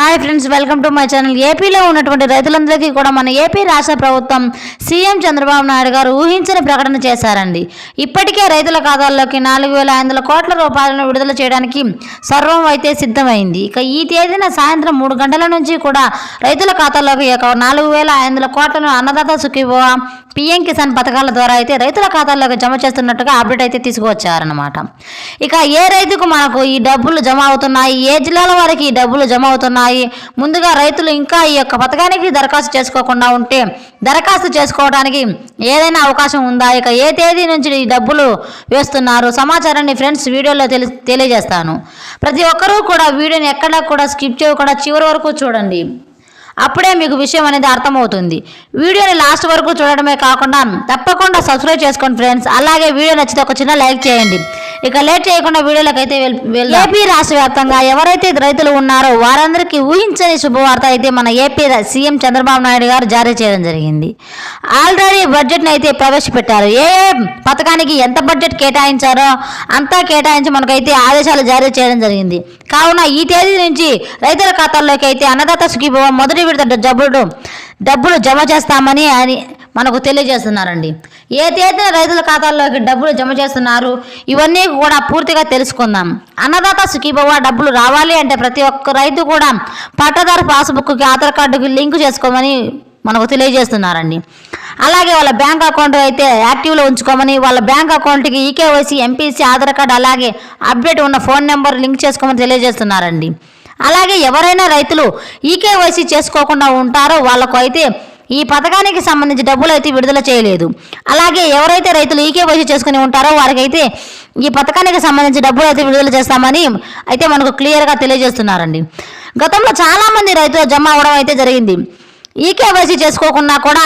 Hi friends welcome to my channel ఏపీలో ఉన్నటువంటి రైతులందరికీ కూడా మన ఏపీ రాష్ట్ర ప్రభుత్వం సీఎం చంద్రబాబు నాయుడు గారు ఊహించని ప్రకటన చేశారండి. ఇప్పటికే రైతుల ఖాతాల్లోకి నాలుగు వేల ఐదు వందల కోట్ల రూపాయలను విడుదల చేయడానికి సర్వం అయితే సిద్ధమైంది. ఇక ఈ తేదీన సాయంత్రం మూడు గంటల నుంచి కూడా రైతుల ఖాతాల్లోకి నాలుగు వేల ఐదు వందల కోట్లను అన్నదాత సుఖీభవ పిఎం కిసాన్ పథకాల ద్వారా అయితే రైతుల ఖాతాల్లోకి జమ చేస్తున్నట్టుగా అప్డేట్ అయితే తీసుకువచ్చారనమాట ఇక ఏ రైతుకు మనకు ఈ డబ్బులు జమ అవుతున్నాయి? ఏ జిల్లాల వారికి ఈ డబ్బులు జమ అవుతున్నాయి? ముందుగా రైతులు ఇంకా ఈ యొక్క పథకానికి దరఖాస్తు చేసుకోకుండా ఉంటే దరఖాస్తు చేసుకోవడానికి ఏదైనా అవకాశం ఉందా? ఇక ఏ తేదీ నుంచి ఈ డబ్బులు వేస్తున్నారు? సమాచారాన్ని ఫ్రెండ్స్ వీడియోలో తెలి తెలియజేస్తాను. ప్రతి ఒక్కరూ కూడా వీడియోని ఎక్కడా కూడా స్కిప్ చేయకుండా చివరి వరకు చూడండి. అప్పుడే మీకు విషయం అనేది అర్థమవుతుంది. వీడియోని లాస్ట్ వరకు చూడడమే కాకుండా తప్పకుండా సబ్స్క్రైబ్ చేసుకోండి ఫ్రెండ్స్. అలాగే వీడియో నచ్చితే ఒక చిన్న లైక్ చేయండి. ఇక లేట్ చేయకుండా వీడియోలకు అయితే ఏపీ రాష్ట్ర వ్యాప్తంగా ఎవరైతే రైతులు ఉన్నారో వారందరికీ ఊహించని శుభవార్త అయితే మన ఏపీ సీఎం చంద్రబాబు నాయుడు గారు జారీ చేయడం జరిగింది. ఆల్రెడీ బడ్జెట్ని అయితే ప్రవేశపెట్టారు. ఏ ఏ పథకానికి ఎంత బడ్జెట్ కేటాయించారో అంతా కేటాయించి మనకైతే ఆదేశాలు జారీ చేయడం జరిగింది. కావున ఈ తేదీ నుంచి రైతుల ఖాతాల్లోకి అయితే అన్నదాత సుఖీభవ మొదటి విడత డబ్బులు డబ్బులు జమ చేస్తామని అని మనకు తెలియజేస్తున్నారండి. ఏ తేదీన రైతుల ఖాతాల్లోకి డబ్బులు జమ చేస్తున్నారు ఇవన్నీ కూడా పూర్తిగా తెలుసుకుందాం. అన్నదాత సుఖీభవ డబ్బులు రావాలి అంటే ప్రతి ఒక్క రైతు కూడా పట్టదారు పాస్బుక్కి ఆధార్ కార్డుకి లింక్ చేసుకోమని మనకు తెలియజేస్తున్నారండి. అలాగే వాళ్ళ బ్యాంక్ అకౌంట్ అయితే యాక్టివ్లో ఉంచుకోమని వాళ్ళ బ్యాంక్ అకౌంట్కి ఈకేవైసీ ఎంపీసీ ఆధార్ కార్డు అలాగే అప్డేట్ ఉన్న ఫోన్ నెంబర్ లింక్ చేసుకోమని తెలియజేస్తున్నారండి. అలాగే ఎవరైనా రైతులు ఈకేవైసీ చేసుకోకుండా ఉంటారో వాళ్ళకు అయితే ఈ పథకానికి సంబంధించి డబ్బులు అయితే విడుదల చేయలేదు. అలాగే ఎవరైతే రైతులు ఈకేవైసీ చేసుకుని ఉంటారో వారికైతే ఈ పథకానికి సంబంధించి డబ్బులు అయితే విడుదల చేస్తామని అయితే మనకు క్లియర్గా తెలియజేస్తున్నారండి. గతంలో చాలామంది రైతులు జమ అవడం అయితే జరిగింది. ఈకేవైసీ చేసుకోకుండా కూడా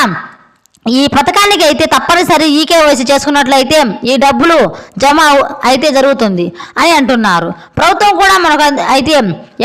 ఈ పథకానికి అయితే తప్పనిసరి ఈకేవైసీ చేసుకున్నట్లయితే ఈ డబ్బులు జమ అయితే జరుగుతుంది అని అంటున్నారు. ప్రభుత్వం కూడా మనకు అయితే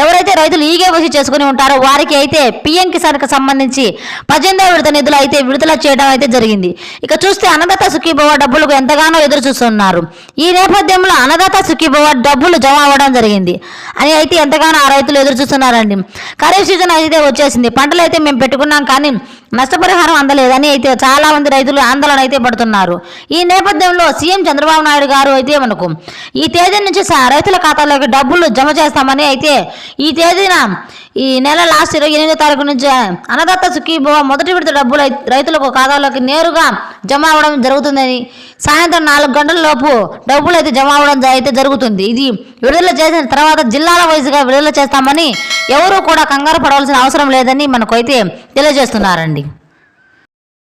ఎవరైతే రైతులు ఈకేవైసీ చేసుకుని ఉంటారో వారికి అయితే పిఎం కిసాన్కి సంబంధించి పద్దెనిమిదో విడత నిధులు అయితే విడుదల చేయడం అయితే జరిగింది. ఇక చూస్తే అన్నదాత సుఖీభవ డబ్బులకు ఎంతగానో ఎదురు చూస్తున్నారు. ఈ నేపథ్యంలో అన్నదాత సుఖీభవ డబ్బులు జమ అవ్వడం జరిగింది. అని అయితే ఎంతగానో ఆ రైతులు ఎదురు చూస్తున్నారండి. ఖరీఫ్ సీజన్ అయితే వచ్చేసింది. పంటలు అయితే మేము పెట్టుకున్నాం కానీ నష్టపరిహారం అందలేదని అయితే చాలా మంది రైతులు ఆందోళన అయితే పడుతున్నారు. ఈ నేపథ్యంలో సీఎం చంద్రబాబు నాయుడు గారు అయితే మనకు ఈ తేదీ నుంచి రైతుల ఖాతాలోకి డబ్బులు జమ చేస్తామని అయితే ఈ తేదీన ఈ నెల లాస్ట్ ఇరవై ఎనిమిదో తారీఖు నుంచి అన్నదత్త సుఖీభవ మొదటి విడత డబ్బులు రైతులకు ఖాతాలోకి నేరుగా జమ అవ్వడం జరుగుతుందని సాయంత్రం నాలుగు గంటల లోపు డబ్బులు అయితే జమ అవ్వడం అయితే జరుగుతుంది. ఇది విడుదల చేసిన తర్వాత జిల్లాల వైజ్గా విడుదల చేస్తామని ఎవరూ కూడా కంగారు పడవలసిన అవసరం లేదని మనకు అయితే తెలియజేస్తున్నారండి.